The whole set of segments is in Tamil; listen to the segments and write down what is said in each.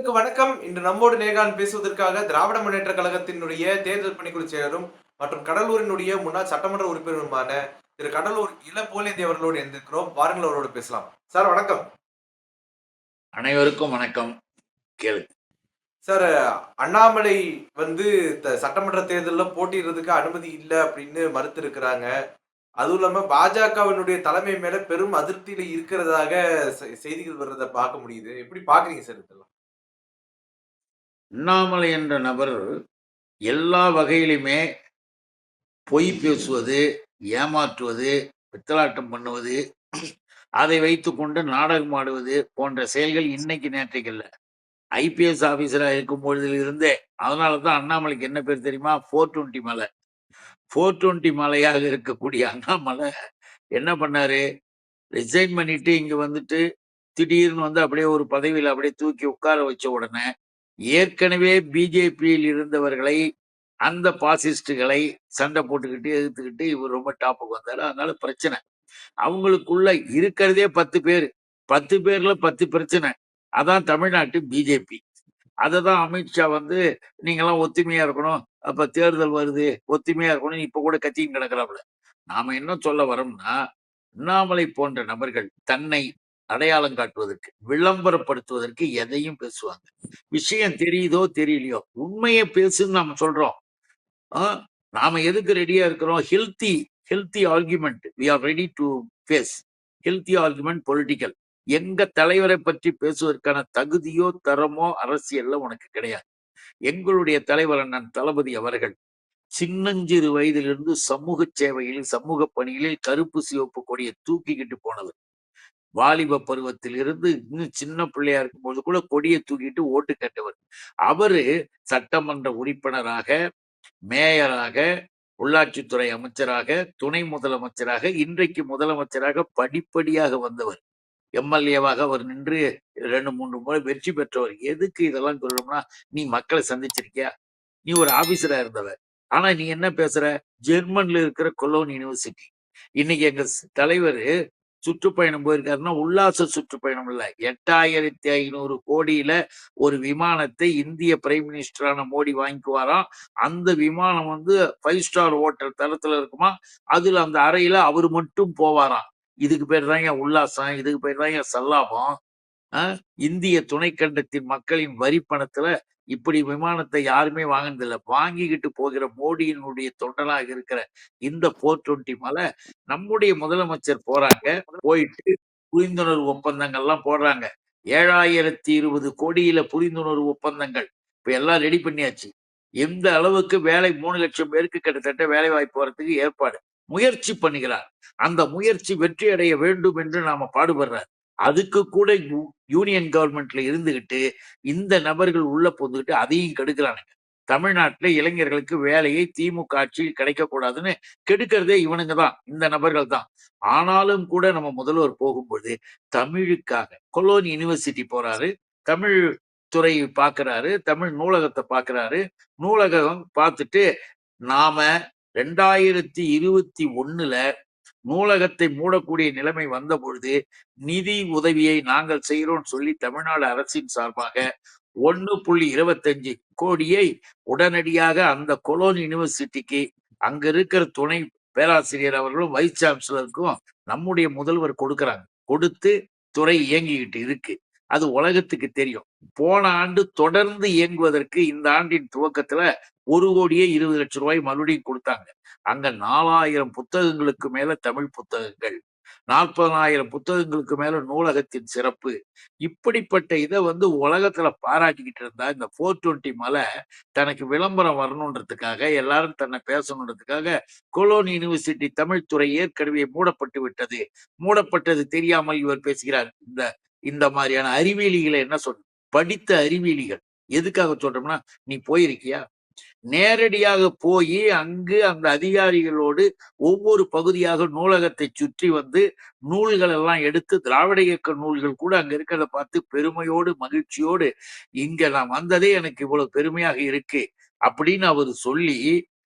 நேயர்களுக்கு வணக்கம். இன்று நம்மோடு நேர்காணல் பேசுவதற்காக திராவிட முன்னேற்ற கழகத்தினுடைய தேர்தல் பணிக்குழு செயலரும் மற்றும் கடலூரினுடைய முன்னாள் சட்டமன்ற உறுப்பினருமான திரு கடலூர் இள போலேந்தி அவர்களோடு இருந்திருக்கிறோம் வாருங்கள் அவரோடு பேசலாம். சார் வணக்கம். அனைவருக்கும் வணக்கம். கேளு. சார் அண்ணாமலை வந்து சட்டமன்ற தேர்தலில் போட்டியிடுறதுக்கு அனுமதி இல்லை அப்படின்னு மறுத்து இருக்கிறாங்க அதுவும் இல்லாம பாஜகவினுடைய தலைமை மேல பெரும் அதிருப்தியில இருக்கிறதாக செய்திகள் வர்றதை பார்க்க முடியுது. எப்படி பாக்குறீங்க சார் இதெல்லாம்? அண்ணாமலை என்ற நபர் எல்லா வகையிலுமே பொய் பேசுவது ஏமாற்றுவது பித்தலாட்டம் பண்ணுவது அதை வைத்துக்கொண்டு நாடகம் ஆடுவது போன்ற செயல்கள் இன்னைக்கு நேற்றைக்கு இல்லை. ஐபிஎஸ் ஆஃபீஸராக இருக்கும் பொழுதில் இருந்தே. அதனால தான் அண்ணாமலைக்கு என்ன பேர் தெரியுமா? ஃபோர் டுவெண்ட்டி மலை. ஃபோர் டுவெண்ட்டி மலையாக இருக்கக்கூடிய அண்ணாமலை என்ன பண்ணாரு? ரிசைன் பண்ணிட்டு இங்கே வந்துட்டு திடீர்னு வந்து அப்படியே ஒரு பதவியில் அப்படியே தூக்கி உட்கார வச்ச உடனே ஏற்கனவே பிஜேபியில் இருந்தவர்களை அந்த பாசிஸ்டுகளை சண்டை போட்டுக்கிட்டு எதிர்த்துக்கிட்டு இவர் ரொம்ப டாப்புக்கு வந்தாரு. அதனால பிரச்சனை. அவங்களுக்குள்ள இருக்கிறதே பத்து பேர். பத்து பேர்ல பத்து பிரச்சனை. அதான் தமிழ்நாட்டு பிஜேபி. அதை தான் அமித்ஷா வந்து நீங்கெல்லாம் ஒத்துமையா இருக்கணும். அப்ப தேர்தல் வருது. ஒத்துமையா இருக்கணும். இப்ப கூட கத்தியும் கிடக்குறாப்புல நாம என்ன சொல்ல வரோம்னா அண்ணாமலை போன்ற நபர்கள் தன்னை அடையாளம் காட்டுவதற்கு விளம்பரப்படுத்துவதற்கு எதையும் பேசுவாங்க. விஷயம் தெரியுதோ தெரியலையோ உண்மையை பேசுன்னு நாம சொல்றோம். நாம எதுக்கு ரெடியா இருக்கிறோம்? Healthy healthy argument we are ready to face healthy argument political எங்க தலைவரை பற்றி பேசுவதற்கான தகுதியோ தரமோ அரசியல்ல உனக்கு கிடையாது. எங்களுடைய தலைவர் அண்ணன் தளபதி அவர்கள் சின்னஞ்சிறு வயதிலிருந்து சமூக சேவையில் சமூக பணிகளில் கருப்பு சிவப்பு கொடியை தூக்கிக்கிட்டு போனவர். வாலிப பருவத்தில் இருந்து இன்னும் சின்ன பிள்ளையா இருக்கும்போது கூட கொடியை தூக்கிட்டு ஓட்டு கேட்டவர். அவரு சட்டமன்ற உறுப்பினராக மேயராக உள்ளாட்சித்துறை அமைச்சராக துணை முதலமைச்சராக இன்றைக்கு முதலமைச்சராக படிப்படியாக வந்தவர். எம்எல்ஏவாக அவர் நின்று ரெண்டு மூன்று முறை வெற்றி பெற்றவர். எதுக்கு இதெல்லாம் சொல்லணும்னா நீ மக்களை சந்திச்சிருக்கியா? நீ ஒரு ஆபீசரா இருந்தவ. ஆனா நீ என்ன பேசுற? ஜெர்மன்ல இருக்கிற கொலோன் யூனிவர்சிட்டி. இன்னைக்கு எங்க தலைவர் சுற்றுப்பயணம் போயிருக்காருன்னா உல்லாச சுற்றுப்பயணம் இல்ல. எட்டாயிரத்தி ஐநூறு கோடியில ஒரு விமானத்தை இந்திய பிரைம் மினிஸ்டரான மோடி வாங்கிக்குவாராம். அந்த விமானம் வந்து ஃபைவ் ஸ்டார் ஹோட்டல் தரத்துல இருக்குமா? அதுல அந்த அறையில அவர் மட்டும் போவாராம். இதுக்கு பேர் தான் என் உல்லாசம்? இதுக்கு பேர் தான் என் சல்லாபம்? ஆஹ்? இந்திய துணைக்கண்டத்தின் மக்களின் வரி பணத்துல இப்படி விமானத்தை யாருமே வாங்கினதில்லை. வாங்கிக்கிட்டு போகிற மோடியினுடைய தொண்டனாக இருக்கிற இந்த போர் டுவெண்ட்டி மேல நம்முடைய முதலமைச்சர் போறாங்க. போயிட்டு புரிந்துணர்வு ஒப்பந்தங்கள்லாம் போடுறாங்க. ஏழாயிரத்தி இருபது கோடியில புரிந்துணர்வு ஒப்பந்தங்கள். இப்ப எல்லாம் ரெடி பண்ணியாச்சு. எந்த அளவுக்கு வேலை மூணு லட்சம் பேருக்கு கிட்டத்தட்ட வேலை வாய்ப்பு வரதுக்கு ஏற்பாடு. முயற்சி பண்ணுகிறார் அந்த முயற்சி வெற்றி அடைய வேண்டும் என்று நாம பாடுபடுறார். அதுக்கு கூட யூ- யூனியன் கவர்மெண்ட்ல இருந்துகிட்டு இந்த நபர்கள் உள்ள புகுந்துகிட்டு அதையும் கெடுக்கிறானுங்க. தமிழ்நாட்டில் இளைஞர்களுக்கு வேலையை திமுக ஆட்சியில் கிடைக்கக்கூடாதுன்னு கெடுக்கிறதே இவனுங்க தான் இந்த நபர்கள் தான். ஆனாலும் கூட நம்ம முதல்வர் போகும்போது தமிழுக்காக கொலோன் யூனிவர்சிட்டி போறாரு தமிழ் துறை பார்க்குறாரு தமிழ் நூலகத்தை பார்க்கறாரு நூலகம் பார்த்துட்டு நாம ரெண்டாயிரத்தி இருபத்தி ஒண்ணுல நூலகத்தை மூடக்கூடிய நிலைமை வந்த பொழுது நிதி உதவியை நாங்கள் செய்கிறோம் சொல்லி தமிழ்நாடு அரசின் சார்பாக ஒன்னு புள்ளி இருபத்தஞ்சு கோடியை உடனடியாக அந்த கொலோன் யூனிவர்சிட்டிக்கு அங்க இருக்கிற துணை பேராசிரியர் அவர்களும் வைஸ் சான்சலருக்கும் நம்முடைய முதல்வர் கொடுக்குறாங்க. கொடுத்து துறை இயங்கிக்கிட்டு இருக்கு. அது உலகத்துக்கு தெரியும். போன ஆண்டு தொடர்ந்து இயங்குவதற்கு இந்த ஆண்டின் துவக்கத்துல ஒரு கோடியே இருபது லட்சம் ரூபாய் மறுபடியும் கொடுத்தாங்க. அங்க நாலாயிரம் புத்தகங்களுக்கு மேல தமிழ் புத்தகங்கள் நாற்பதாயிரம் புத்தகங்களுக்கு மேல நூலகத்தின் சிறப்பு. இப்படிப்பட்ட இதை வந்து உலகத்துல பாராட்டிக்கிட்டு இருந்தா இந்த ஃபோர் டுவெண்ட்டி மலை தனக்கு விளம்பரம் வரணுன்றதுக்காக எல்லாரும் தன்னை பேசணுன்றதுக்காக கொலோன் யூனிவர்சிட்டி தமிழ் துறை ஏற்கனவே மூடப்பட்டு விட்டது. மூடப்பட்டது தெரியாமல் இவர் பேசுகிறார். இந்த இந்த மாதிரியான அறிவியலிகளை என்ன சொல் படித்த அறிவியலிகள். எதுக்காக சொல்றோம்னா நீ போயிருக்கியா? நேரடியாக போய் அங்கு அந்த அதிகாரிகளோடு ஒவ்வொரு பகுதியாக நூலகத்தை சுற்றி வந்து நூல்கள் எல்லாம் எடுத்து திராவிட இயக்க நூல்கள் கூட அங்க இருக்கிறத பார்த்து பெருமையோடு மகிழ்ச்சியோடு இங்க நான் வந்ததே எனக்கு இவ்வளவு பெருமையாக இருக்கு அப்படின்னு அவர் சொல்லி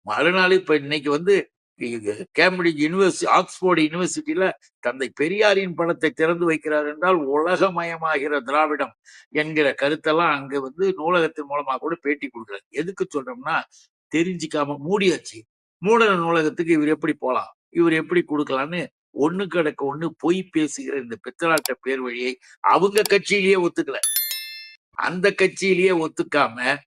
மறுநாள் இப்ப இன்னைக்கு வந்து கேம்பிரிட்ஜ் யூனிவர்சிட்டி ஆக்ஸ்போர்டு யூனிவர்சிட்டியில தந்தை பெரியாரின் படத்தை திறந்து வைக்கிறார் என்றால் உலகமயமாகிற திராவிடம் என்கிற கருத்தெல்லாம் அங்க வந்து நூலகத்தின் மூலமா கூட பேட்டி கொடுக்குறாரு. எதுக்கு சொல்றோம்னா தெரிஞ்சுக்காம மூடியாச்சு. மூடன நூலகத்துக்கு இவர் எப்படி போலாம்? இவர் எப்படி கொடுக்கலான்னு ஒண்ணு கிடக்க ஒண்ணு பொய் பேசுகிற இந்த பித்தலாட்ட பேர் வழியை அவங்க கட்சியிலேயே ஒத்துக்கல. அந்த கட்சியிலேயே ஒத்துக்காம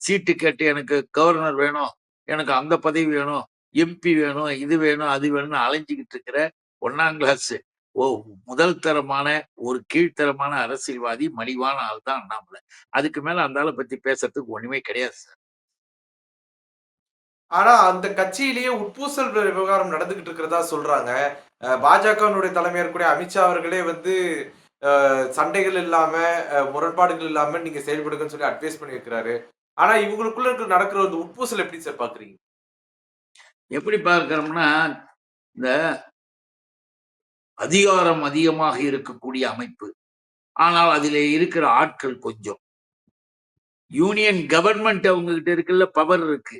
சீட்டு கேட்டு எனக்கு கவர்னர் வேணும் எனக்கு அந்த பதவி வேணும் எம்பி வேணும் இது வேணும் அது வேணும்னு அலைஞ்சிக்கிட்டு இருக்கிற ஒன்னாம் கிளாஸ் ஓ முதல் தரமான ஒரு கீழ்த்தரமான அரசியல்வாதி மலிவான ஆள் தான் அண்ணாமலை. அதுக்கு மேல அந்த ஆளை பத்தி பேசுறதுக்கு ஒண்ணுமே கிடையாது சார். ஆனா அந்த கட்சியிலேயே உட்பூசல் விவகாரம் நடந்துகிட்டு இருக்கிறதா சொல்றாங்க. அஹ் பாஜகவினுடைய தலைமையா இருக்கக்கூடிய அமித்ஷா அவர்களே வந்து சண்டைகள் இல்லாம முரண்பாடுகள் இல்லாம நீங்க செயல்படுங்கன்னு சொல்லி அட்வைஸ் பண்ணி இருக்கிறாரு ஆனா இவங்களுக்குள்ள இருக்க நடக்கிற அந்த உட்பூசல் எப்படி சார் பாக்குறீங்க? எப்படி பார்க்கிறோம்னா இந்த அதிகாரம் அதிகமாக இருக்கக்கூடிய அமைப்பு. ஆனால் அதில் இருக்கிற ஆட்கள் கொஞ்சம். யூனியன் கவர்மெண்ட் அவங்க கிட்ட இருக்குல்ல பவர் இருக்கு.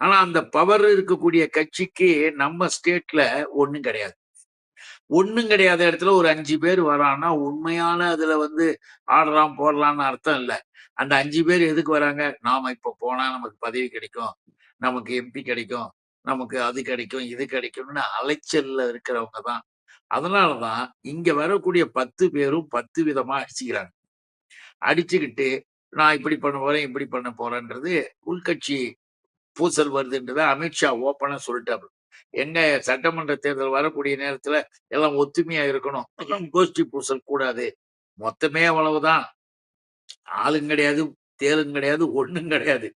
ஆனா அந்த பவர் இருக்கக்கூடிய கட்சிக்கு நம்ம ஸ்டேட்ல ஒண்ணும் கிடையாது. ஒண்ணும் கிடையாத இடத்துல ஒரு அஞ்சு பேர் வரான்னா உண்மையான அதுல வந்து ஆடுறான் போடலான்னு அர்த்தம் இல்லை. அந்த அஞ்சு பேர் எதுக்கு வராங்க? நாம இப்போ போனா நமக்கு பதவி கிடைக்கும் நமக்கு எம்பி கிடைக்கும் நமக்கு அது கிடைக்கும் இது கிடைக்கும்னு அலைச்சல்ல இருக்கிறவங்க தான். அதனாலதான் இங்க வரக்கூடிய பத்து பேரும் பத்து விதமா அடிச்சுக்கிறாங்க. அடிச்சுக்கிட்டு நான் இப்படி பண்ண போறேன் இப்படி பண்ண போறேன்றது உள்கட்சி பூசல் வருதுன்றதை அமித்ஷா ஓப்பனா சொல்லிட்டாரு எங்க சட்டமன்ற தேர்தல் வரக்கூடிய நேரத்துல எல்லாம் ஒத்துமையா இருக்கணும். கோஷ்டி பூசல் கூடாது. மொத்தமே அவ்வளவுதான். ஆளும் கிடையாது தேலும் கிடையாது ஒண்ணும் கிடையாது.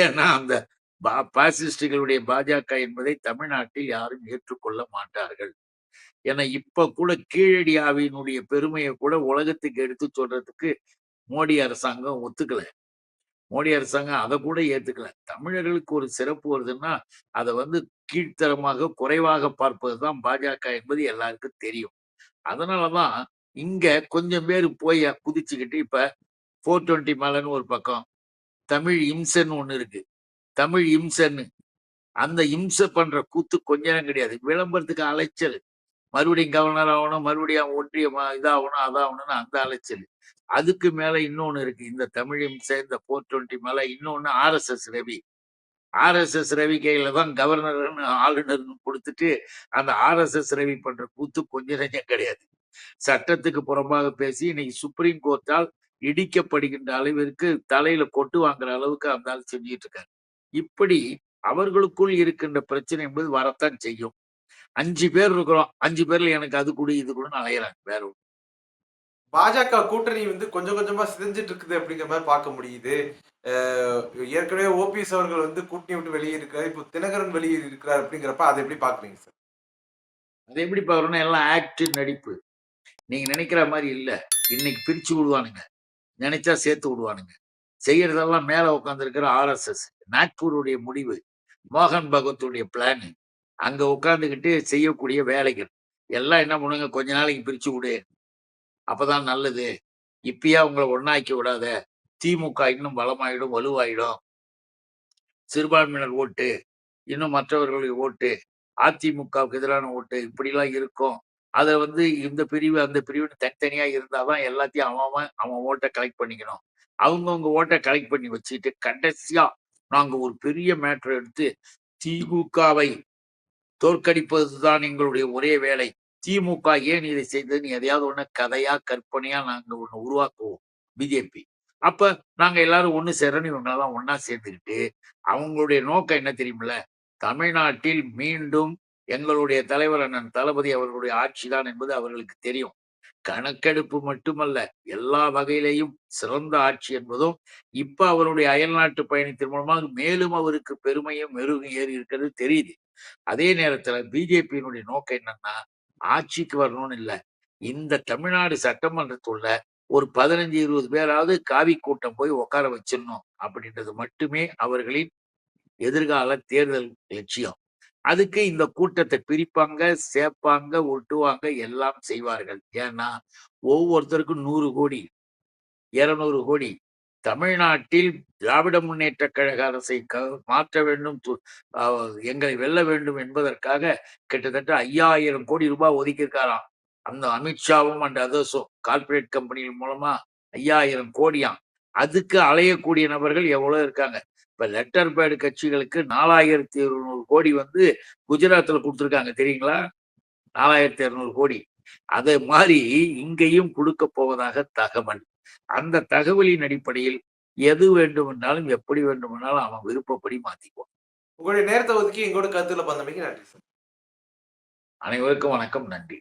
ஏன்னா அந்த பா- பாசிஸ்டுகளுடைய பாஜக என்பதை தமிழ்நாட்டில் யாரும் ஏற்றுக்கொள்ள மாட்டார்கள். ஏன்னா இப்ப கூட கீழடியாவினுடைய பெருமையை கூட உலகத்துக்கு எடுத்து சொல்றதுக்கு மோடி அரசாங்கம் ஒத்துக்கல. மோடி அரசாங்கம் அதை கூட ஏத்துக்கல. தமிழர்களுக்கு ஒரு சிறப்பு வருதுன்னா அதை வந்து கீழ்த்தரமாக குறைவாக பார்ப்பதுதான் பாஜக என்பது எல்லாருக்கும் தெரியும். அதனாலதான் இங்க கொஞ்சம் பேர் போய் குதிச்சுக்கிட்டு இப்ப ஃபோர் டுவெண்ட்டி மேலன்னு ஒரு பக்கம் தமிழ் இம்சன்னு ஒன்று இருக்கு. தமிழ் இம்சன்னு. அந்த இம்சை பண்ற கூத்து கொஞ்ச நேரம் கிடையாது. விளம்பரத்துக்கு அலைச்சல். மறுபடியும் கவர்னர் ஆகணும் மறுபடியும் ஒன்றியம் இதாகணும் அதாகணும்னு அந்த அலைச்சல். அதுக்கு மேல இன்னொன்னு இருக்கு. இந்த தமிழ் இம்சை இந்த ஃபோர் டுவெண்ட்டி மேல இன்னொன்னு ஆர்எஸ்எஸ் ரவி. ஆர்எஸ்எஸ் ரவி கையில தான் கவர்னர்னு ஆளுநர்னு கொடுத்துட்டு அந்த ஆர்எஸ்எஸ் ரவி பண்ற கூத்து கொஞ்ச நெஞ்சம் கிடையாது. சட்டத்துக்கு புறம்பாக பேசி இன்னைக்கு சுப்ரீம் கோர்ட்டால் இடிக்கப்படுகின்ற அளவிற்கு தலையில கொட்டு வாங்குற அளவுக்கு அந்த ஆள் செஞ்சுட்டு இருக்காரு. இப்படி அவர்களுக்குள் இருக்கின்ற பிரச்சனை என்பது வரத்தான் செய்யும். அஞ்சு பேர் இருக்கிறோம். அஞ்சு பேர்ல எனக்கு அது கொடு இது கொடுன்னு அலையிறாங்க. வேற ஒண்ணும் பாஜக கூட்டணி வந்து கொஞ்சம் கொஞ்சமா சிதைஞ்சிட்டு இருக்குது அப்படிங்கிற மாதிரி பார்க்க முடியுது. ஏற்கனவே ஓபிஎஸ் அவர்கள் வந்து கூட்டணி விட்டு வெளியே இருக்காரு இப்போ தினகரன் வெளியே இருக்கிறார் அப்படிங்கிறப்ப அதை எப்படி பாக்குறீங்க சார்? அது எப்படி பார்க்கணும்னா எல்லாம் ஆக்ட் நடிப்பு. நீங்க நினைக்கிற மாதிரி இல்ல. இன்னைக்கு பிரிச்சு விடுவானுங்க. நினைச்சா சேர்த்து விடுவானுங்க. செய்யறதெல்லாம் மேல உட்காந்துருக்கிற ஆர்எஸ்எஸ் நாக்பூருடைய முடிவு மோகன் பகவத்துடைய பிளானு அங்க உட்காந்துக்கிட்டு செய்யக்கூடிய வேலைகள். எல்லாம் என்ன பண்ணுங்க கொஞ்ச நாளைக்கு பிரிச்சு விடு. அப்பதான் நல்லது. இப்பயா உங்களை ஒன்னாக்கி விடாத. திமுக இன்னும் பலமாயிடும் வலுவாயிடும். சிறுபான்மையினர் ஓட்டு இன்னும் மற்றவர்களுடைய ஓட்டு அதிமுகவுக்கு எதிரான ஓட்டு இப்படிலாம் இருக்கும். அதை வந்து இந்த பிரிவு அந்த பிரிவுன்னு தனித்தனியா இருந்தாதான் எல்லாத்தையும் அவன் அவன் அவன் ஓட்டை கலெக்ட் பண்ணிக்கணும். அவங்கவுங்க ஓட்டை கலெக்ட் பண்ணி வச்சுட்டு கடைசியா நாங்க ஒரு பெரிய மேட்டர் எடுத்து திமுகவை தோற்கடிப்பதுதான் எங்களுடைய ஒரே வேலை. திமுக ஏன் இதை செய்ததுன்னு எதையாவது ஒண்ணு கதையா கற்பனையா நாங்க ஒண்ணு உருவாக்குவோம் பிஜேபி அப்ப நாங்க எல்லாரும் ஒண்ணு சேரணும் இவங்களெல்லாம் ஒன்னா சேர்ந்துக்கிட்டு அவங்களுடைய நோக்கம் என்ன தெரியுமில்ல? தமிழ்நாட்டில் மீண்டும் எங்களுடைய தலைவர் அண்ணன் தளபதி அவர்களுடைய ஆட்சி தான் என்பது அவர்களுக்கு தெரியும். கணக்கெடுப்பு மட்டுமல்ல எல்லா வகையிலையும் சிறந்த ஆட்சி என்பதும் இப்ப அவருடைய அயல்நாட்டு பயணத்தின் மூலமாக மேலும் அவருக்கு பெருமையும் மெருகும் ஏறி இருக்கிறது தெரியுது. அதே நேரத்துல பிஜேபியினுடைய நோக்கம் என்னன்னா ஆட்சிக்கு வரணும்னு இல்ல. இந்த தமிழ்நாடு சட்டமன்றத்துள்ள ஒரு பதினஞ்சு இருபது பேராவது காவி கூட்டம் போய் உட்கார வச்சிடணும் அப்படின்றது மட்டுமே அவர்களின் எதிர்கால தேர்தல் லட்சியம். அதுக்கு இந்த கூட்டத்தை பிரிப்பாங்க சேர்ப்பாங்க ஒட்டுவாங்க எல்லாம் செய்வார்கள். ஏன்னா ஒவ்வொருத்தருக்கும் நூறு கோடி இருநூறு கோடி. தமிழ்நாட்டில் திராவிட முன்னேற்ற கழக அரசை க மாற்ற வேண்டும் எங்களை வெல்ல வேண்டும் என்பதற்காக கிட்டத்தட்ட ஐயாயிரம் கோடி ரூபாய் ஒதுக்கியிருக்காராம். அந்த அமித்ஷாவும் அண்ட் அதர்ஸும் கார்ப்பரேட் கம்பெனிகள் மூலமா ஐயாயிரம் கோடியாம். அதுக்கு அலையக்கூடிய நபர்கள் எவ்வளவு இருக்காங்க? இப்ப லெட்டர் பேடு கட்சிகளுக்கு நாலாயிரத்தி இருநூறு கோடி வந்து குஜராத்ல கொடுத்துருக்காங்க தெரியுங்களா? நாலாயிரத்தி இருநூறு கோடி. அதே மாதிரி இங்கேயும் கொடுக்க போவதாக தகவல். அந்த தகவலின் அடிப்படையில் எது வேண்டுமென்றாலும் எப்படி வேண்டுமென்றாலும் அவன் விருப்பப்படி மாத்திக்குவான். உங்களுடைய நேரத்தை ஒதுக்கி எங்களோட கருத்துல பந்தமைக்கு நன்றி சார். அனைவருக்கும் வணக்கம் நன்றி.